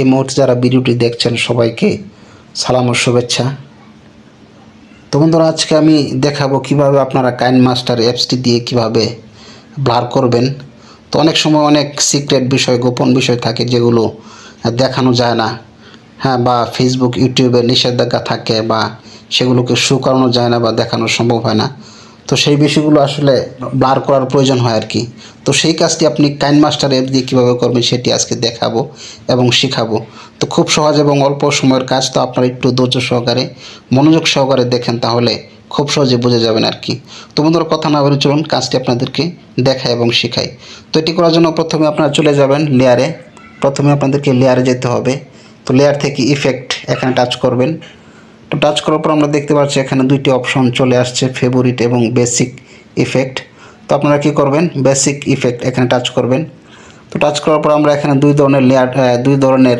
এই মুহূর্তে যারা ভিডিওটি দেখছেন সবাইকে সালাম ও শুভেচ্ছা। তো বন্ধুরা, আজকে আমি দেখাবো কীভাবে আপনারা কাইন মাস্টার অ্যাপসটি দিয়ে কীভাবে ব্লার করবেন। তো অনেক সময় অনেক সিক্রেট বিষয়, গোপন বিষয় থাকে যেগুলো দেখানো যায় না। হ্যাঁ বা ফেসবুক ইউটিউবে নিষেধাজ্ঞা থাকে বা সেগুলোকে শো করানো যায় না বা দেখানো সম্ভব হয় না। তো সেই বিষয়গুলো আসলে ব্লার করার প্রয়োজন হয় আর কি। তো সেই কাজটি আপনি কাইন মাস্টার অ্যাপ দিয়ে কীভাবে করবেন সেটি আজকে দেখাবো এবং শেখাবো। তো খুব সহজ এবং অল্প সময়ের কাজ, তো আপনারা একটু ধৈর্য সহকারে, মনোযোগ সহকারে দেখেন তাহলে খুব সহজে বুঝে যাবেন আর কি। তো বন্ধুরা, কথা না বলে চলুন কাজটি আপনাদেরকে দেখায় এবং শেখাই। তো এটি করার জন্য প্রথমে আপনারা চলে যাবেন লেয়ারে প্রথমে আপনাদেরকে লেয়ারে যেতে হবে। তো লেয়ার থেকে ইফেক্ট এখানে টাচ করবেন। টাচ করার পর আমরা দেখতে পাচ্ছি এখানে দুইটি অপশন চলে আসছে ফেভারিট এবং বেসিক ইফেক্ট তো আপনারা কি করবেন? বেসিক ইফেক্ট এখানে টাচ করবেন। তো টাচ করার পর আমরা এখানে দুই ধরনের লেয়ার দুই ধরনের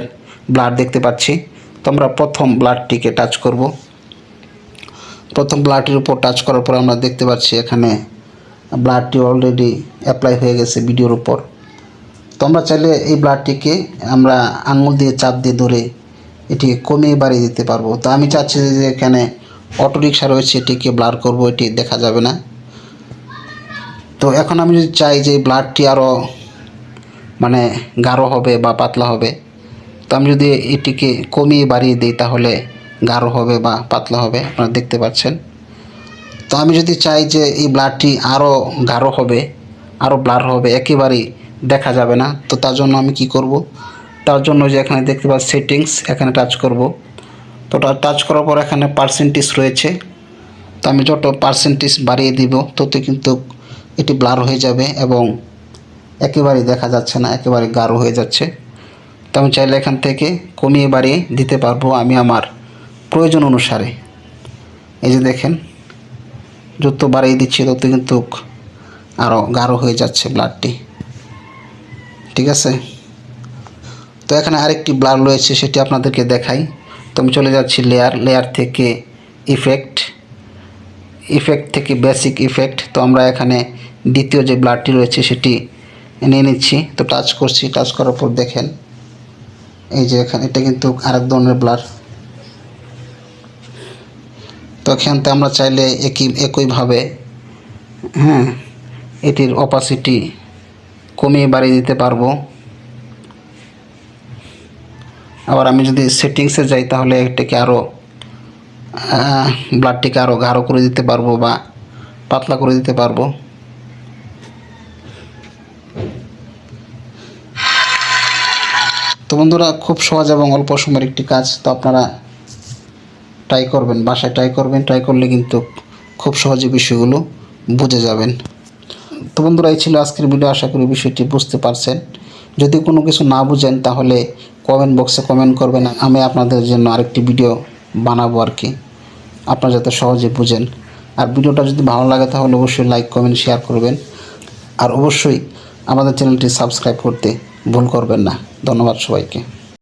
ব্লাড দেখতে পাচ্ছি। তো আমরা প্রথম ব্লাডটিকে টাচ করব। প্রথম ব্লাডটির উপর টাচ করার পর আমরা দেখতে পাচ্ছি এখানে ব্লাডটি অলরেডি অ্যাপ্লাই হয়ে গেছে ভিডিওর উপর। তো আমরা চাইলে এই ব্লাডটিকে আমরা আঙুল দিয়ে চাপ দিয়ে ধরে এটি কমিয়ে বাড়িয়ে দিতে পারব। তো আমি চাচ্ছি যে এখানে অটো রিক্সা রয়েছে, এটিকে ব্লার করব, এটি দেখা যাবে না। তো এখন আমি যদি চাই যে ব্লাডটি আরও মানে গাঢ় হবে বা পাতলা হবে, তো আমি যদি এটিকে কমিয়ে বাড়িয়ে দিই তাহলে গাঢ় হবে বা পাতলা হবে, আপনারা দেখতে পাচ্ছেন। তো আমি যদি চাই যে এই ব্লাডটি আরও গাঢ় হবে আরও ব্লার হবে, একেবারেই দেখা যাবে না। তো তার জন্য আমি কি করব? তার জন্য যে এখানে দেখতে পাচ্ছি সেটিংস এখানে টাচ করব। তো টাচ করার পর এখানে পার্সেন্টেজ রয়েছে। তো আমি যত পার্সেন্টেজ বাড়িয়ে দিব তত কিন্তু এটি ব্লার হয়ে যাবে এবং একেবারেই দেখা যাচ্ছে না একেবারে গাঢ় হয়ে যাচ্ছে। তো আমি চাইলে এখান থেকে কমিয়ে বাড়িয়ে দিতে পারব আমি আমার প্রয়োজন অনুসারে। এই যে দেখেন, যত বাড়িয়ে দিচ্ছি তত কিন্তু আরও গাঢ় হয়ে যাচ্ছে ব্লাডটি ঠিক আছে? তো এখানে আরেকটি ব্লার রয়েছে, সেটি আপনাদেরকে দেখাই। তো আমি চলে যাচ্ছি লেয়ার লেয়ার থেকে ইফেক্ট ইফেক্ট থেকে বেসিক ইফেক্ট তো আমরা এখানে দ্বিতীয় যে ব্লারটি রয়েছে, সেটি নিয়ে নিচ্ছি। তো টাচ করছি টাচ করার পর দেখেন, এই যে এখানে, এটা কিন্তু আরেক ধরনের ব্লার তো এখান থেকে আমরা চাইলে একই, একইভাবে হ্যাঁ এটির অপাসিটি কমিয়ে বাড়িয়ে দিতে পারব। আবার আমি যদি সেটিংসে যাই তাহলে এটাকে আরও ব্লাডটিকে আরও গাঢ় করে দিতে পারব বা পাতলা করে দিতে পারব। তো বন্ধুরা, খুব সহজ এবং অল্প সময়ের একটি কাজ, তো আপনারা ট্রাই করবেন, বাসায় ট্রাই করবেন। ট্রাই করলে কিন্তু খুব সহজে বিষয়গুলো বুঝে যাবেন। তো বন্ধুরা, এই ছিল আজকের ভিডিও আশা করি বিষয়টি বুঝতে পারছেন। যদি কোনো কিছু না বুঝেন, তাহলে কমেন্ট বক্সে কমেন্ট করবেন। আমি আপনাদের জন্য আরেকটি ভিডিও বানাবো আর কি। আপনারা যাতে সহজে বুঝেন। আর ভিডিওটা যদি ভালো লাগে তাহলে অবশ্যই লাইক, কমেন্ট, শেয়ার করবেন। আর অবশ্যই আমাদের চ্যানেলটি সাবস্ক্রাইব করতে ভুল করবেন না। ধন্যবাদ সবাইকে।